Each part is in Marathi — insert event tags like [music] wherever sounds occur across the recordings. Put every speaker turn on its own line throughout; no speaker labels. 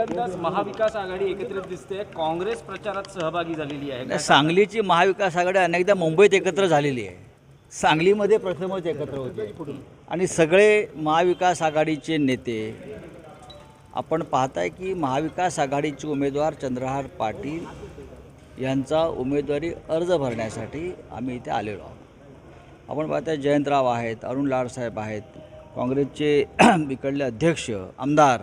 पहिल्यांदाच महाविकास आघाडी एकत्रित दिसते. काँग्रेस प्रचारात सहभागी झालेली आहे.
सांगलीची महाविकास आघाडी अनेकदा मुंबईत एकत्र झालेली आहे. सांगलीमध्ये प्रथमच एकत्र होते. आणि सगळे महाविकास आघाडीचे नेते आपण पाहताय की महाविकास आघाडीचे उमेदवार चंद्रहार पाटील यांचा उमेदवारी अर्ज भरण्यासाठी आम्ही इथे आलेलो आहोत. आपण पाहताय जयंतराव आहेत अरुण लाडसाहेब आहेत काँग्रेसचे [clears throat] इकडले अध्यक्ष आमदार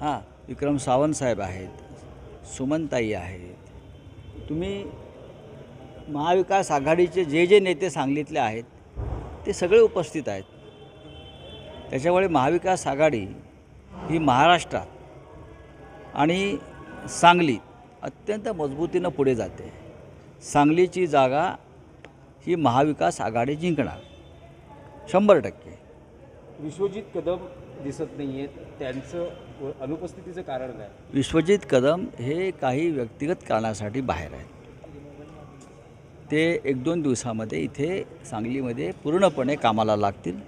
हां विक्रम सावंतसाहेब आहेत सुमनताई आहेत. तुम्ही महाविकास आघाडीचे जे जे नेते सांगलीतले आहेत ते सगळे उपस्थित आहेत. त्याच्यामुळे महाविकास आघाडी ही महाराष्ट्रात आणि सांगलीत अत्यंत मजबूतीनं पुढे जाते. सांगलीची जागा ही महाविकास आघाडी जिंकणार. शंभर टक्के.
विश्वजित कदम दिसत नाही आहेत त्यांचं अनुपस्थितीचं कारण काय?
विश्वजित कदम हे काही व्यक्तिगत कारणासाठी बाहेर आहेत. ते एक दोन दिवसामध्ये इथे सांगलीमध्ये पूर्णपणे कामाला लागतील.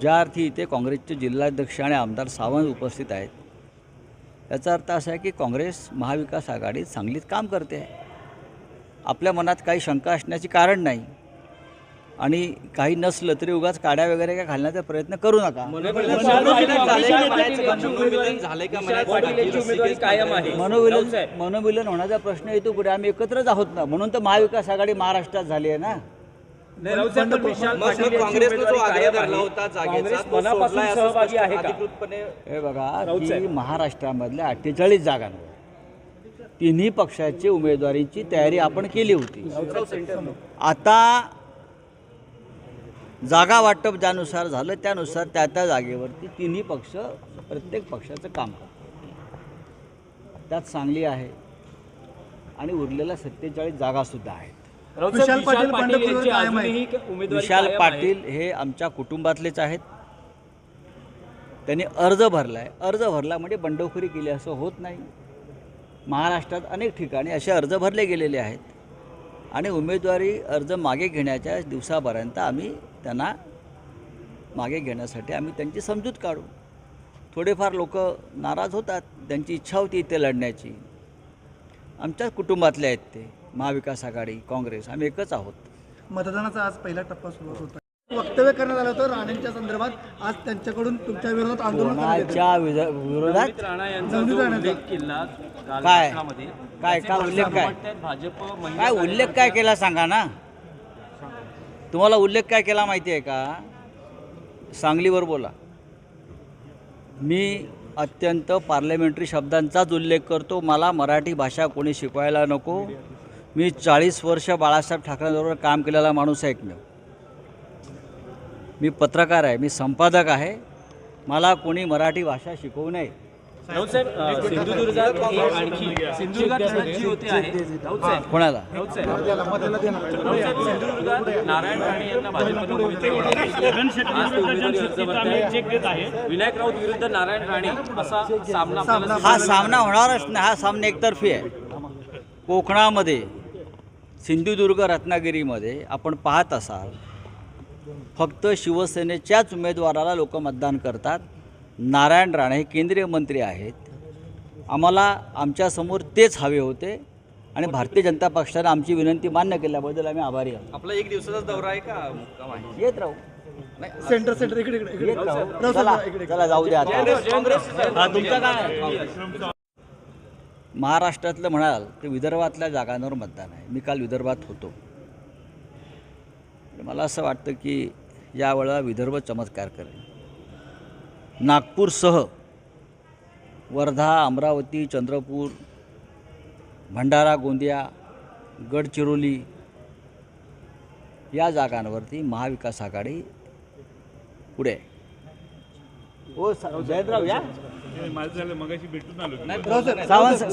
ज्या अर्थी इथे काँग्रेसचे जिल्हाध्यक्ष आणि आमदार सावंत उपस्थित आहेत. याचा अर्थ असा आहे की काँग्रेस महाविकास आघाडीत सांगलीत काम करते आहे. आपल्या मनात काही शंका असण्याचे कारण नाही. आणि काही नसलं तरी उगाच काड्या वगैरे काय घालण्याचा प्रयत्न करू नका.
उमेदवारी कायम आहे.
मनोविलन मनोविलन होण्याचा प्रश्न येतो कुठे आम्ही एकत्रच आहोत ना. म्हणून तर महाविकास आघाडी महाराष्ट्रात झाली आहे ना. हे बघा. की महाराष्ट्रामधल्या अठ्ठेचाळीस जागांवर तिन्ही पक्षाची उमेदवारीची तयारी आपण केली होती. आता जागा वाटप ज्यानुसार झालं त्यानुसार त्या त्या जागेवरती तिन्ही पक्ष प्रत्येक पक्षाचं काम करतात. त्यात सांगली आहे आणि उरलेल्या सत्तेचाळीस जागासुद्धा आहेत.
विशाल पाटील
विशाल.
पाटील हे आमच्या कुटुंबातलेच आहेत. त्यांनी अर्ज भरला आहे अर्ज भरला म्हणजे बंडखोरी केली असं होत नाही. महाराष्ट्रात अनेक ठिकाणी असे अर्ज भरले गेलेले आहेत. आणि उमेदवारी अर्ज मागे घेण्याच्या दिवसापर्यंत आम्ही त्यांना मागे घेण्यासाठी आम्ही त्यांची समजूत काढू. थोडेफार लोक नाराज होतात त्यांची इच्छा होती इथे लढण्याची. आमच्याच कुटुंबातले आहेत ते महाविकास आघाडी काँग्रेस आम्ही एकच आहोत.
मतदानाचा आज पहिला टप्पा सुरू होत होता. वक्तव्य करण्यात आलं होतं राणेंच्या संदर्भात. आज त्यांच्याकडून तुमच्या विरोधात आंदोलन
विरोधात? काय? काय- काय उल्लेख काय?
भाजप
काय उल्लेख काय केला सांगा ना? तुम्हाला उल्लेख काय केला माहिती आहे का? सांगलीवर बोला. मी अत्यंत पार्लमेंटरी शब्दांचाच उल्लेख करतो. मला मराठी भाषा कोणी शिकवायला नको. मी चाळीस वर्ष बाळासाहेब ठाकरेंबरोबर काम केलेला माणूस आहे एकमेव मी पत्रकार आहे. मी संपादक आहे. मला कोणी मराठी भाषा शिकवू नये.
सिंधुदुर्गात आणखी जी होते आहे.
कोणाला?
नारायण राणे यांना उमेदवारी. विनायक राऊत विरुद्ध नारायण राणे असा सामना आपल्याला
हा सामना होणारच नाही. हा सामना एकतर्फी आहे. कोकणामध्ये सिंधुदुर्ग रत्नागिरीमध्ये आपण पाहत असाल फक्त शिवसेनेच्याच उमेदवाराला लोक मतदान करतात. नारायण राणे हे केंद्रीय मंत्री आहेत. आम्हाला आमच्यासमोर तेच हवे होते आणि भारतीय जनता पक्षाने आमची विनंती मान्य केल्याबद्दल आम्ही आभारी आहोत.
आपला एक दिवसाचा दौरा आहे का? मुक्काम आहे.
येत राहू.
सेंटर सेंटर इकडे इकडे इकडे.
येत राहू.
राऊत
चला जाऊ द्या आता.
काँग्रेस
हा तुमचं काय? महाराष्ट्रातलं म्हणाल ते विदर्भातल्या जागांवर मतदान आहे. मी काल विदर्भात होतो. मला असं वाटतं की यावेळेला विदर्भ चमत्कार करेल. नागपूरसह वर्धा अमरावती चंद्रपूर भंडारा गोंदिया गडचिरोली या जागांवरती महाविकास आघाडी पुढे. हो जयंतराव या
माझं झालं मगाशी भेटून आलो
सावंत सावंत